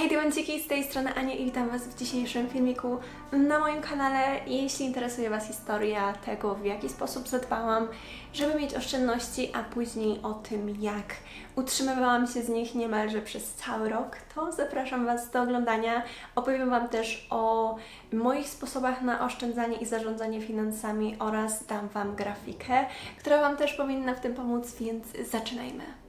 Hej Diamenciki, z tej strony Ania i witam Was w dzisiejszym filmiku na moim kanale. Jeśli interesuje Was historia tego, w jaki sposób zadbałam, żeby mieć oszczędności, a później o tym, jak utrzymywałam się z nich niemalże przez cały rok, to zapraszam Was do oglądania. Opowiem Wam też o moich sposobach na oszczędzanie i zarządzanie finansami oraz dam Wam grafikę, która Wam też powinna w tym pomóc, więc zaczynajmy.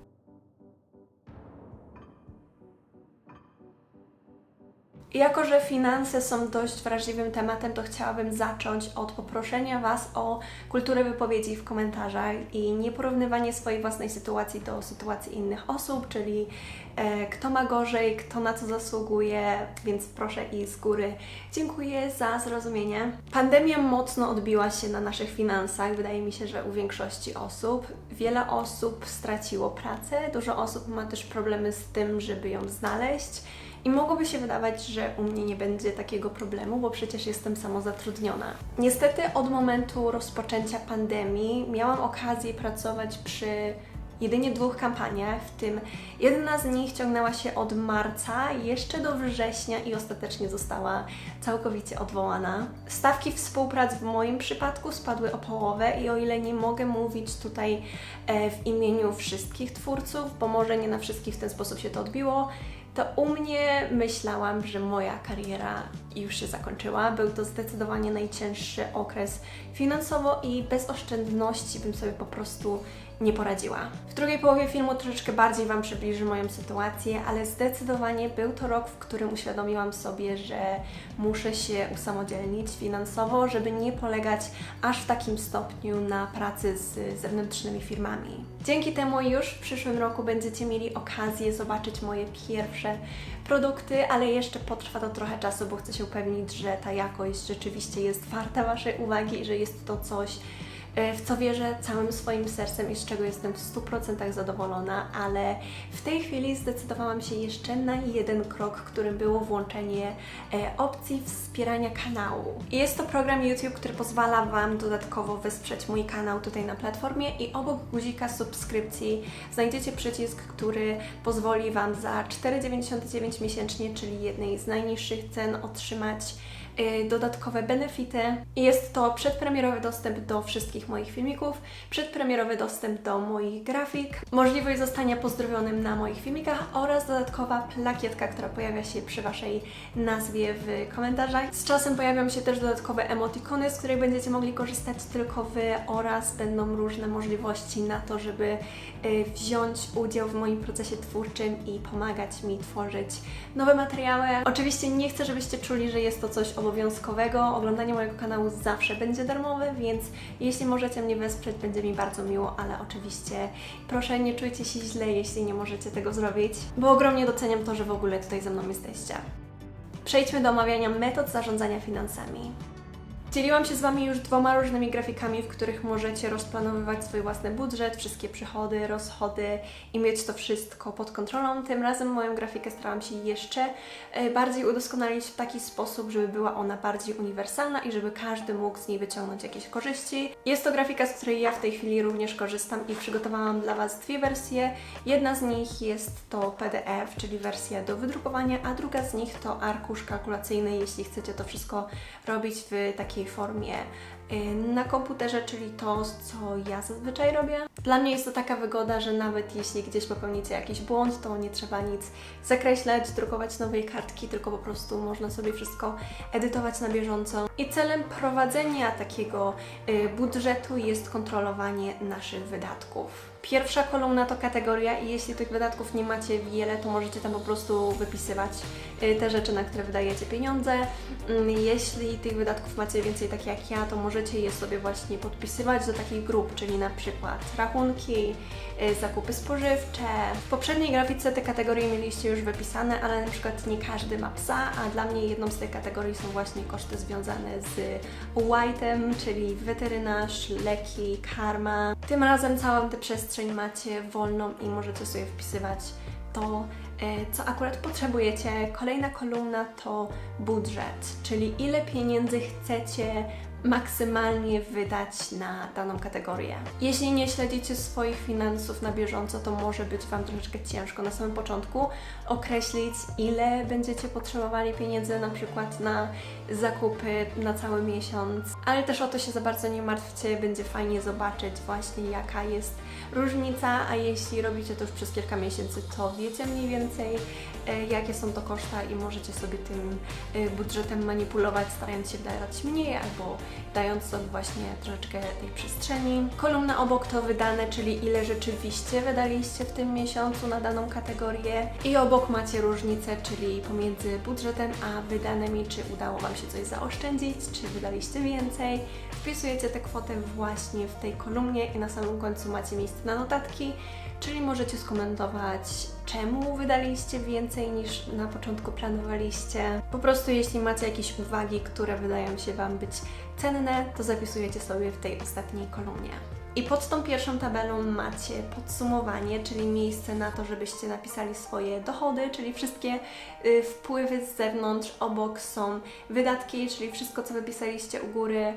Jako, że finanse są dość wrażliwym tematem, to chciałabym zacząć od poproszenia Was o kulturę wypowiedzi w komentarzach i nieporównywanie swojej własnej sytuacji do sytuacji innych osób, czyli e, kto ma gorzej, kto na co zasługuje, więc proszę i z góry dziękuję za zrozumienie. Pandemia mocno odbiła się na naszych finansach, wydaje mi się, że u większości osób. Wiele osób straciło pracę, dużo osób ma też problemy z tym, żeby ją znaleźć. I mogłoby się wydawać, że u mnie nie będzie takiego problemu, bo przecież jestem samozatrudniona. Niestety od momentu rozpoczęcia pandemii miałam okazję pracować przy jedynie dwóch kampaniach, w tym jedna z nich ciągnęła się od marca jeszcze do września i ostatecznie została całkowicie odwołana. Stawki współprac w moim przypadku spadły o połowę i o ile nie mogę mówić tutaj e, w imieniu wszystkich twórców, bo może nie na wszystkich w ten sposób się to odbiło, to u mnie myślałam, że moja kariera już się zakończyła. Był to zdecydowanie najcięższy okres finansowo i bez oszczędności bym sobie po prostu nie poradziła. W drugiej połowie filmu troszeczkę bardziej Wam przybliżę moją sytuację, ale zdecydowanie był to rok, w którym uświadomiłam sobie, że muszę się usamodzielnić finansowo, żeby nie polegać aż w takim stopniu na pracy z zewnętrznymi firmami. Dzięki temu już w przyszłym roku będziecie mieli okazję zobaczyć moje pierwsze produkty, ale jeszcze potrwa to trochę czasu, bo chcę się upewnić, że ta jakość rzeczywiście jest warta Waszej uwagi i że jest to coś, w co wierzę całym swoim sercem i z czego jestem w 100% zadowolona, ale w tej chwili zdecydowałam się jeszcze na jeden krok, którym było włączenie e, opcji wspierania kanału. Jest to program YouTube, który pozwala Wam dodatkowo wesprzeć mój kanał tutaj na platformie i obok guzika subskrypcji znajdziecie przycisk, który pozwoli Wam za 4,99 miesięcznie, czyli jednej z najniższych cen otrzymać dodatkowe benefity. Jest to przedpremierowy dostęp do wszystkich moich filmików, przedpremierowy dostęp do moich grafik, możliwość zostania pozdrowionym na moich filmikach oraz dodatkowa plakietka, która pojawia się przy Waszej nazwie w komentarzach. Z czasem pojawią się też dodatkowe emotikony, z których będziecie mogli korzystać tylko Wy oraz będą różne możliwości na to, żeby y, wziąć udział w moim procesie twórczym i pomagać mi tworzyć nowe materiały. Oczywiście nie chcę, żebyście czuli, że jest to coś obowiązkowego. Oglądanie mojego kanału zawsze będzie darmowe, więc jeśli możecie mnie wesprzeć, będzie mi bardzo miło, ale oczywiście proszę nie czujcie się źle, jeśli nie możecie tego zrobić, bo ogromnie doceniam to, że w ogóle tutaj ze mną jesteście. Przejdźmy do omawiania metod zarządzania finansami. Dzieliłam się z Wami już dwoma różnymi grafikami, w których możecie rozplanowywać swój własny budżet, wszystkie przychody, rozchody i mieć to wszystko pod kontrolą. Tym razem moją grafikę starałam się jeszcze e, bardziej udoskonalić w taki sposób, żeby była ona bardziej uniwersalna i żeby każdy mógł z niej wyciągnąć jakieś korzyści. Jest to grafika, z której ja w tej chwili również korzystam i przygotowałam dla Was dwie wersje. Jedna z nich jest to PDF, czyli wersja do wydrukowania, a druga z nich to arkusz kalkulacyjny, jeśli chcecie to wszystko robić w takiej formie y, na komputerze, czyli to, co ja zazwyczaj robię. Dla mnie jest to taka wygoda, że nawet jeśli gdzieś popełnicie jakiś błąd, to nie trzeba nic zakreślać, drukować nowej kartki, tylko po prostu można sobie wszystko edytować na bieżąco. I celem prowadzenia takiego y, budżetu jest kontrolowanie naszych wydatków. Pierwsza kolumna to kategoria i jeśli tych wydatków nie macie wiele, to możecie tam po prostu wypisywać y, te rzeczy, na które wydajecie pieniądze. Mm, Jeśli tych wydatków macie więcej, tak jak ja, to możecie je sobie właśnie podpisywać do takich grup, czyli na przykład rachunki, y, zakupy spożywcze. W poprzedniej grafice te kategorie mieliście już wypisane, ale na przykład nie każdy ma psa, a dla mnie jedną z tych kategorii są właśnie koszty związane z white'em, czyli weterynarz, leki, karma. Tym razem całą tę przestrzeń macie wolną i możecie sobie wpisywać to, e, co akurat potrzebujecie. Kolejna kolumna to budżet, czyli ile pieniędzy chcecie maksymalnie wydać na daną kategorię. Jeśli nie śledzicie swoich finansów na bieżąco, to może być Wam troszeczkę ciężko na samym początku określić, ile będziecie potrzebowali pieniędzy na przykład na zakupy na cały miesiąc, ale też o to się za bardzo nie martwcie, będzie fajnie zobaczyć właśnie jaka jest różnica, a jeśli robicie to już przez kilka miesięcy, to wiecie mniej więcej e, jakie są to koszta i możecie sobie tym e, budżetem manipulować, starając się wdawać mniej albo dając sobie właśnie troszeczkę tej przestrzeni. Kolumna obok to wydane, czyli ile rzeczywiście wydaliście w tym miesiącu na daną kategorię i obok macie różnicę, czyli pomiędzy budżetem a wydanymi, czy udało Wam się coś zaoszczędzić, czy wydaliście więcej. Wpisujecie tę kwotę właśnie w tej kolumnie i na samym końcu macie miejsce na notatki, czyli możecie skomentować, czemu wydaliście więcej niż na początku planowaliście. Po prostu jeśli macie jakieś uwagi, które wydają się Wam być cenne, to zapisujecie sobie w tej ostatniej kolumnie. I pod tą pierwszą tabelą macie podsumowanie, czyli miejsce na to, żebyście napisali swoje dochody, czyli wszystkie y, wpływy z zewnątrz. Obok są wydatki, czyli wszystko, co wypisaliście u góry e,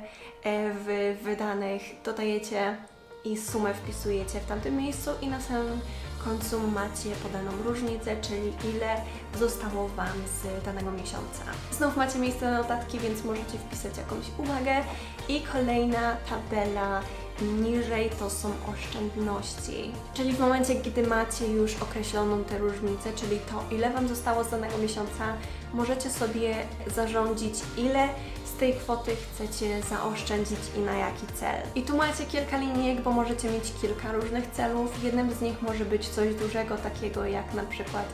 w wydanych, dodajecie i sumę wpisujecie w tamtym miejscu i na samym końcu macie podaną różnicę, czyli ile zostało Wam z danego miesiąca. Znów macie miejsce na notatki, więc możecie wpisać jakąś uwagę i kolejna tabela niżej to są oszczędności. Czyli w momencie, gdy macie już określoną tę różnicę, czyli to ile Wam zostało z danego miesiąca, możecie sobie zarządzić ile z tej kwoty chcecie zaoszczędzić i na jaki cel. I tu macie kilka linijek, bo możecie mieć kilka różnych celów. Jednym z nich może być coś dużego, takiego jak na przykład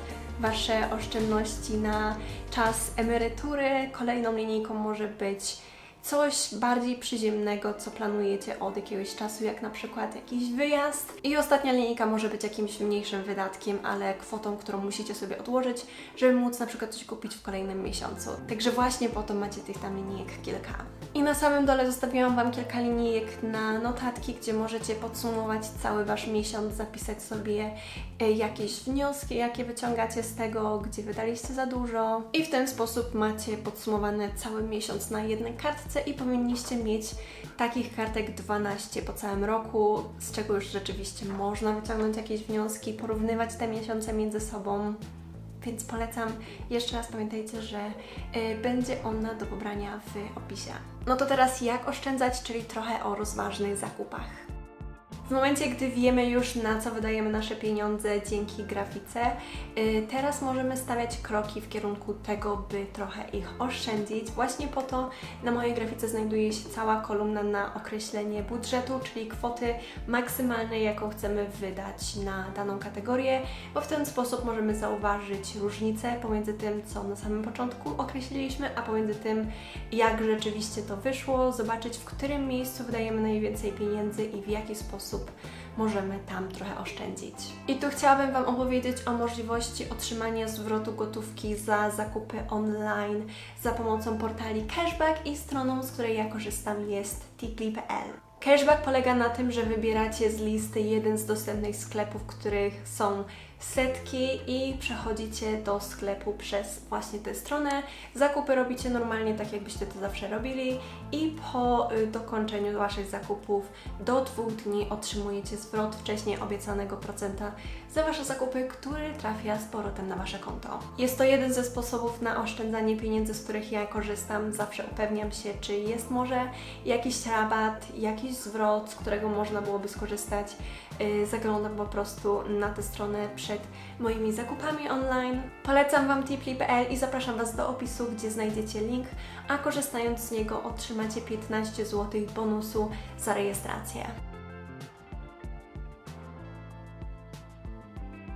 Wasze oszczędności na czas emerytury. Kolejną linijką może być coś bardziej przyziemnego, co planujecie od jakiegoś czasu, jak na przykład jakiś wyjazd. I ostatnia linijka może być jakimś mniejszym wydatkiem, ale kwotą, którą musicie sobie odłożyć, żeby móc na przykład coś kupić w kolejnym miesiącu. Także właśnie po to macie tych tam linijek kilka. I na samym dole zostawiłam Wam kilka linijek na notatki, gdzie możecie podsumować cały Wasz miesiąc, zapisać sobie e, jakieś wnioski, jakie wyciągacie z tego, gdzie wydaliście za dużo. I w ten sposób macie podsumowany cały miesiąc na jednej kartce i powinniście mieć takich kartek 12 po całym roku, z czego już rzeczywiście można wyciągnąć jakieś wnioski, porównywać te miesiące między sobą. Więc polecam. Jeszcze raz pamiętajcie, że y, będzie ona do pobrania w opisie. No to teraz jak oszczędzać, czyli trochę o rozważnych zakupach. W momencie, gdy wiemy już na co wydajemy nasze pieniądze dzięki grafice, y, teraz możemy stawiać kroki w kierunku tego, by trochę ich oszczędzić. Właśnie po to na mojej grafice znajduje się cała kolumna na określenie budżetu, czyli kwoty maksymalnej, jaką chcemy wydać na daną kategorię, bo w ten sposób możemy zauważyć różnicę pomiędzy tym, co na samym początku określiliśmy, a pomiędzy tym, jak rzeczywiście to wyszło, zobaczyć w którym miejscu wydajemy najwięcej pieniędzy i w jaki sposób możemy tam trochę oszczędzić. I tu chciałabym Wam opowiedzieć o możliwości otrzymania zwrotu gotówki za zakupy online za pomocą portali Cashback i stroną, z której ja korzystam jest tipli.pl. Cashback polega na tym, że wybieracie z listy jeden z dostępnych sklepów, których są setki i przechodzicie do sklepu przez właśnie tę stronę. Zakupy robicie normalnie, tak jakbyście to zawsze robili i po y, dokończeniu Waszych zakupów do dwóch dni otrzymujecie zwrot wcześniej obiecanego procenta za Wasze zakupy, który trafia z powrotem na Wasze konto. Jest to jeden ze sposobów na oszczędzanie pieniędzy, z których ja korzystam. Zawsze upewniam się, czy jest może jakiś rabat, jakiś zwrot, z którego można byłoby skorzystać. Yy, Zaglądam po prostu na tę stronę przed moimi zakupami online. Polecam Wam tipli.pl i zapraszam Was do opisu, gdzie znajdziecie link, a korzystając z niego otrzymacie 15 zł bonusu za rejestrację.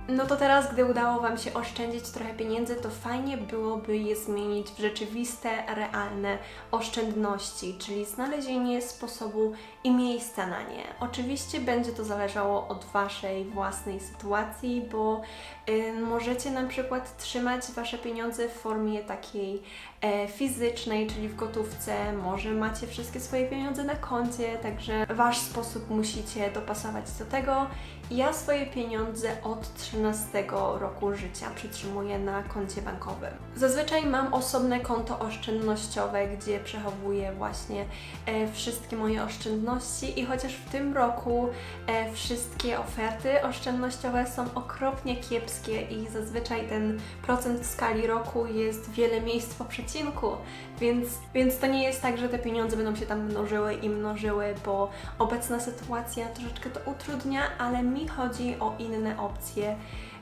No to teraz, gdy udało Wam się oszczędzić trochę pieniędzy, to fajnie byłoby je zmienić w rzeczywiste, realne oszczędności, czyli znalezienie sposobu i miejsca na nie. Oczywiście będzie to zależało od Waszej własnej sytuacji, bo y, możecie na przykład trzymać Wasze pieniądze w formie takiej e, fizycznej, czyli w gotówce, może macie wszystkie swoje pieniądze na koncie, także Wasz sposób musicie dopasować do tego. Ja swoje pieniądze od 3 13 roku życia przytrzymuję na koncie bankowym. Zazwyczaj mam osobne konto oszczędnościowe, gdzie przechowuję właśnie e, wszystkie moje oszczędności i chociaż w tym roku e, wszystkie oferty oszczędnościowe są okropnie kiepskie i zazwyczaj ten procent w skali roku jest wiele miejsc po przecinku, więc, więc to nie jest tak, że te pieniądze będą się tam mnożyły i mnożyły, bo obecna sytuacja troszeczkę to utrudnia, ale mi chodzi o inne opcje,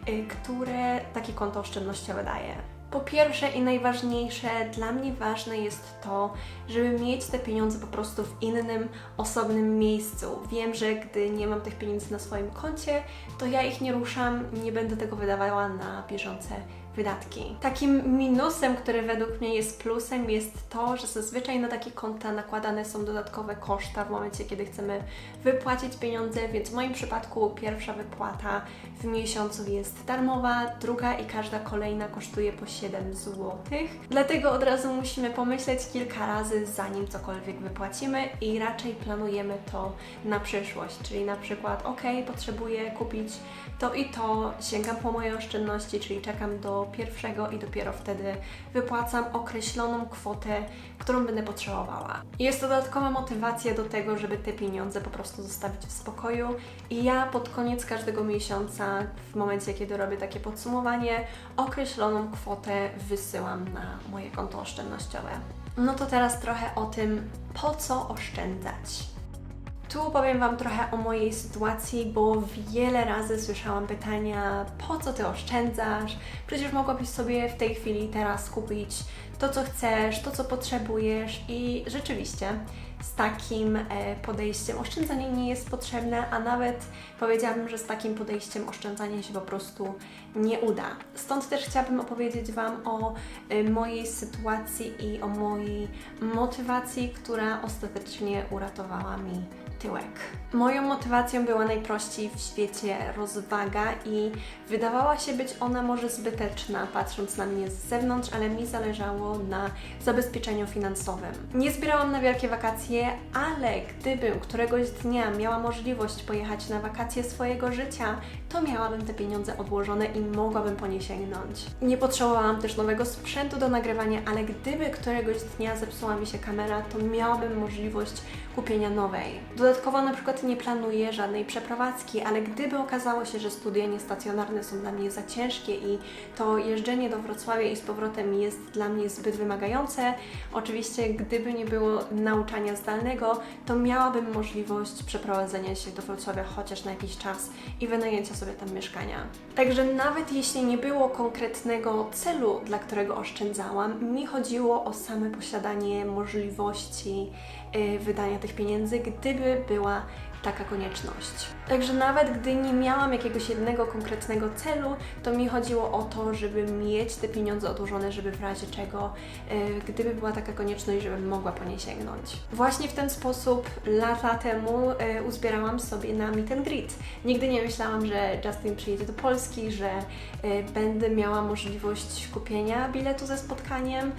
y, które takie konto oszczędnościowe daje. Po pierwsze i najważniejsze, dla mnie ważne jest to, żeby mieć te pieniądze po prostu w innym, osobnym miejscu. Wiem, że gdy nie mam tych pieniędzy na swoim koncie, to ja ich nie ruszam, nie będę tego wydawała na bieżące wydatki. Takim minusem, który według mnie jest plusem, jest to, że zazwyczaj na takie konta nakładane są dodatkowe koszta w momencie, kiedy chcemy wypłacić pieniądze, więc w moim przypadku pierwsza wypłata w miesiącu jest darmowa, druga i każda kolejna kosztuje po 7 zł. Dlatego od razu musimy pomyśleć kilka razy, zanim cokolwiek wypłacimy i raczej planujemy to na przyszłość, czyli na przykład, ok, potrzebuję kupić to i to, sięgam po moje oszczędności, czyli czekam do pierwszego i dopiero wtedy wypłacam określoną kwotę, którą będę potrzebowała. Jest to dodatkowa motywacja do tego, żeby te pieniądze po prostu zostawić w spokoju i ja pod koniec każdego miesiąca, w momencie kiedy robię takie podsumowanie, określoną kwotę wysyłam na moje konto oszczędnościowe. No to teraz trochę o tym, po co oszczędzać. Tu powiem Wam trochę o mojej sytuacji, bo wiele razy słyszałam pytania, po co Ty oszczędzasz? Przecież mogłabyś sobie w tej chwili teraz kupić to, co chcesz, to, co potrzebujesz i rzeczywiście z takim e, podejściem oszczędzanie nie jest potrzebne, a nawet powiedziałabym, że z takim podejściem oszczędzanie się po prostu nie uda. Stąd też chciałabym opowiedzieć Wam o e, mojej sytuacji i o mojej motywacji, która ostatecznie uratowała mi tyłek. Moją motywacją była najprościej w świecie rozwaga i wydawała się być ona może zbyteczna, patrząc na mnie z zewnątrz, ale mi zależało na zabezpieczeniu finansowym. Nie zbierałam na wielkie wakacje, ale gdybym któregoś dnia miała możliwość pojechać na wakacje swojego życia, to miałabym te pieniądze odłożone i mogłabym po nie sięgnąć. Nie potrzebowałam też nowego sprzętu do nagrywania, ale gdyby któregoś dnia zepsuła mi się kamera, to miałabym możliwość kupienia nowej. Dodatkowo na przykład nie planuję żadnej przeprowadzki, ale gdyby okazało się, że studia niestacjonarne są dla mnie za ciężkie i to jeżdżenie do Wrocławia i z powrotem jest dla mnie zbyt wymagające, oczywiście gdyby nie było nauczania zdalnego, to miałabym możliwość przeprowadzenia się do Wrocławia chociaż na jakiś czas i wynajęcia sobie tam mieszkania. Także nawet jeśli nie było konkretnego celu, dla którego oszczędzałam, mi chodziło o same posiadanie możliwości y, wydania tych pieniędzy, gdyby była taka konieczność. Także nawet gdy nie miałam jakiegoś jednego konkretnego celu, to mi chodziło o to, żeby mieć te pieniądze odłożone, żeby w razie czego, y, gdyby była taka konieczność, żebym mogła po nie sięgnąć. Właśnie w ten sposób lata temu y, uzbierałam sobie na Meet and Greet. Nigdy nie myślałam, że Justin przyjedzie do Polski, że y, będę miała możliwość kupienia biletu ze spotkaniem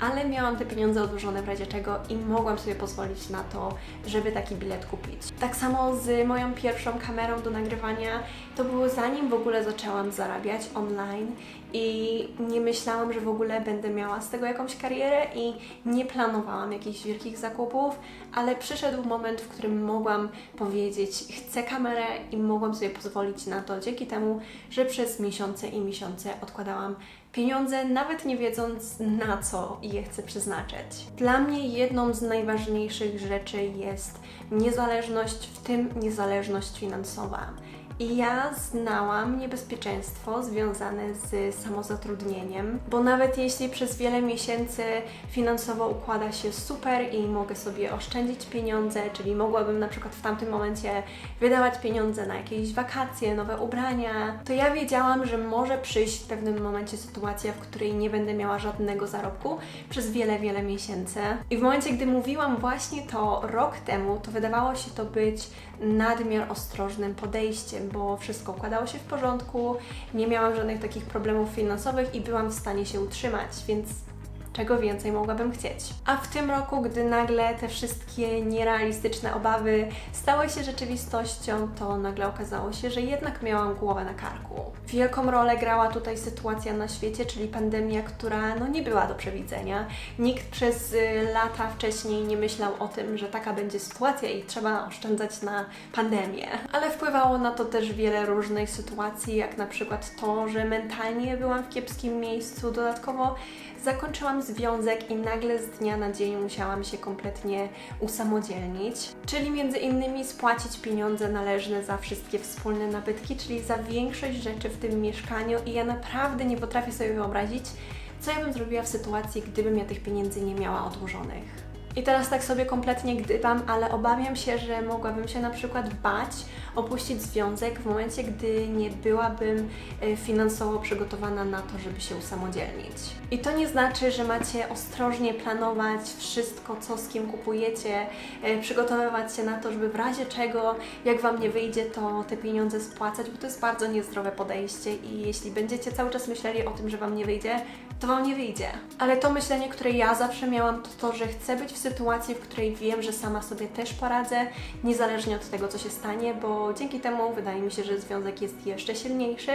ale miałam te pieniądze odłożone w razie czego i mogłam sobie pozwolić na to, żeby taki bilet kupić. Tak samo z moją pierwszą kamerą do nagrywania, to było zanim w ogóle zaczęłam zarabiać online i nie myślałam, że w ogóle będę miała z tego jakąś karierę i nie planowałam jakichś wielkich zakupów, ale przyszedł moment, w którym mogłam powiedzieć, chcę kamerę i mogłam sobie pozwolić na to dzięki temu, że przez miesiące i miesiące odkładałam pieniądze, nawet nie wiedząc na co je chcę przeznaczyć. Dla mnie jedną z najważniejszych rzeczy jest niezależność, w tym niezależność finansowa. I ja znałam niebezpieczeństwo związane z samozatrudnieniem, bo nawet jeśli przez wiele miesięcy finansowo układa się super i mogę sobie oszczędzić pieniądze, czyli mogłabym na przykład w tamtym momencie wydawać pieniądze na jakieś wakacje, nowe ubrania, to ja wiedziałam, że może przyjść w pewnym momencie sytuacja, w której nie będę miała żadnego zarobku przez wiele, wiele miesięcy. I w momencie, gdy mówiłam właśnie to rok temu, to wydawało się to być nadmiar ostrożnym podejściem, bo wszystko układało się w porządku, nie miałam żadnych takich problemów finansowych i byłam w stanie się utrzymać, więc czego więcej mogłabym chcieć. A w tym roku, gdy nagle te wszystkie nierealistyczne obawy stały się rzeczywistością, to nagle okazało się, że jednak miałam głowę na karku. Wielką rolę grała tutaj sytuacja na świecie, czyli pandemia, która no nie była do przewidzenia. Nikt przez y, lata wcześniej nie myślał o tym, że taka będzie sytuacja i trzeba oszczędzać na pandemię. Ale wpływało na to też wiele różnych sytuacji, jak na przykład to, że mentalnie byłam w kiepskim miejscu. Dodatkowo zakończyłam związek i nagle z dnia na dzień musiałam się kompletnie usamodzielnić, czyli między innymi spłacić pieniądze należne za wszystkie wspólne nabytki, czyli za większość rzeczy w tym mieszkaniu i ja naprawdę nie potrafię sobie wyobrazić, co ja bym zrobiła w sytuacji, gdybym ja tych pieniędzy nie miała odłożonych. I teraz tak sobie kompletnie gdybam, ale obawiam się, że mogłabym się na przykład bać opuścić związek w momencie, gdy nie byłabym e, finansowo przygotowana na to, żeby się usamodzielnić. I to nie znaczy, że macie ostrożnie planować wszystko, co z kim kupujecie, e, przygotowywać się na to, żeby w razie czego, jak Wam nie wyjdzie, to te pieniądze spłacać, bo to jest bardzo niezdrowe podejście i jeśli będziecie cały czas myśleli o tym, że Wam nie wyjdzie, to Wam nie wyjdzie. Ale to myślenie, które ja zawsze miałam, to to, że chcę być w sytuacji, w której wiem, że sama sobie też poradzę, niezależnie od tego, co się stanie, bo dzięki temu wydaje mi się, że związek jest jeszcze silniejszy,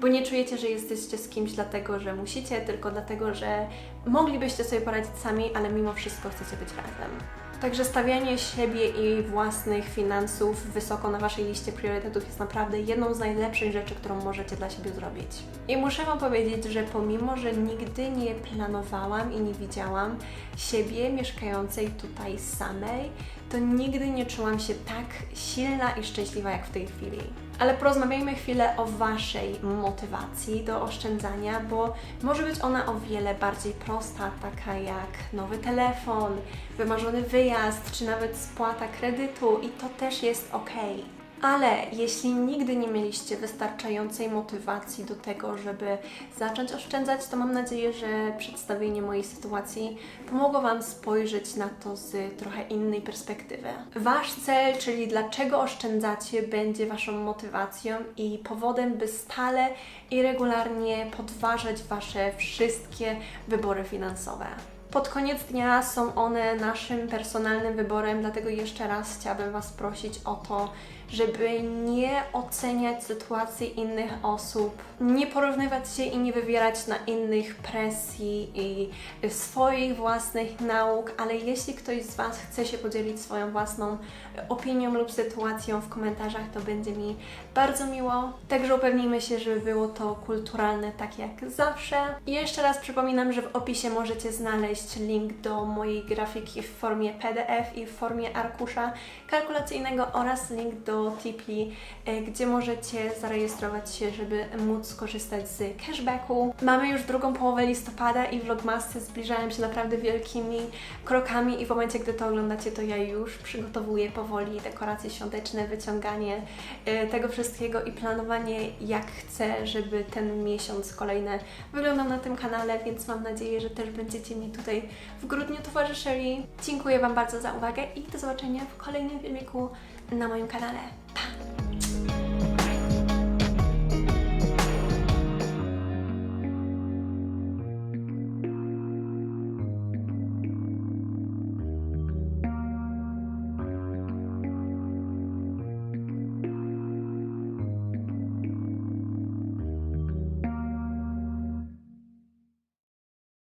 bo nie czujecie, że jesteście z kimś dlatego, że musicie, tylko dlatego, że moglibyście sobie poradzić sami, ale mimo wszystko chcecie być razem. Także stawianie siebie i własnych finansów wysoko na Waszej liście priorytetów jest naprawdę jedną z najlepszych rzeczy, którą możecie dla siebie zrobić. I muszę Wam powiedzieć, że pomimo, że nigdy nie planowałam i nie widziałam siebie mieszkającej tutaj samej, to nigdy nie czułam się tak silna i szczęśliwa jak w tej chwili. Ale porozmawiajmy chwilę o Waszej motywacji do oszczędzania, bo może być ona o wiele bardziej prosta, taka jak nowy telefon, wymarzony wyjazd, czy nawet spłata kredytu i to też jest ok. Ale jeśli nigdy nie mieliście wystarczającej motywacji do tego, żeby zacząć oszczędzać, to mam nadzieję, że przedstawienie mojej sytuacji pomogło Wam spojrzeć na to z trochę innej perspektywy. Wasz cel, czyli dlaczego oszczędzacie, będzie Waszą motywacją i powodem, by stale i regularnie podważać Wasze wszystkie wybory finansowe. Pod koniec dnia są one naszym personalnym wyborem, dlatego jeszcze raz chciałabym Was prosić o to, żeby nie oceniać sytuacji innych osób, nie porównywać się i nie wywierać na innych presji i swoich własnych nauk, ale jeśli ktoś z Was chce się podzielić swoją własną opinią lub sytuacją w komentarzach, to będzie mi bardzo miło. Także upewnijmy się, żeby było to kulturalne, tak jak zawsze. I jeszcze raz przypominam, że w opisie możecie znaleźć link do mojej grafiki w formie PDF i w formie arkusza kalkulacyjnego oraz link do Tipli, e, gdzie możecie zarejestrować się, żeby móc skorzystać z cashbacku. Mamy już drugą połowę listopada i vlogmasy zbliżają się naprawdę wielkimi krokami i w momencie, gdy to oglądacie, to ja już przygotowuję powoli dekoracje świąteczne, wyciąganie e, tego wszystkiego i planowanie jak chcę, żeby ten miesiąc kolejny wyglądał na tym kanale, więc mam nadzieję, że też będziecie mi tutaj w grudniu towarzyszyli. Dziękuję Wam bardzo za uwagę i do zobaczenia w kolejnym filmiku na moim kanale. Pa!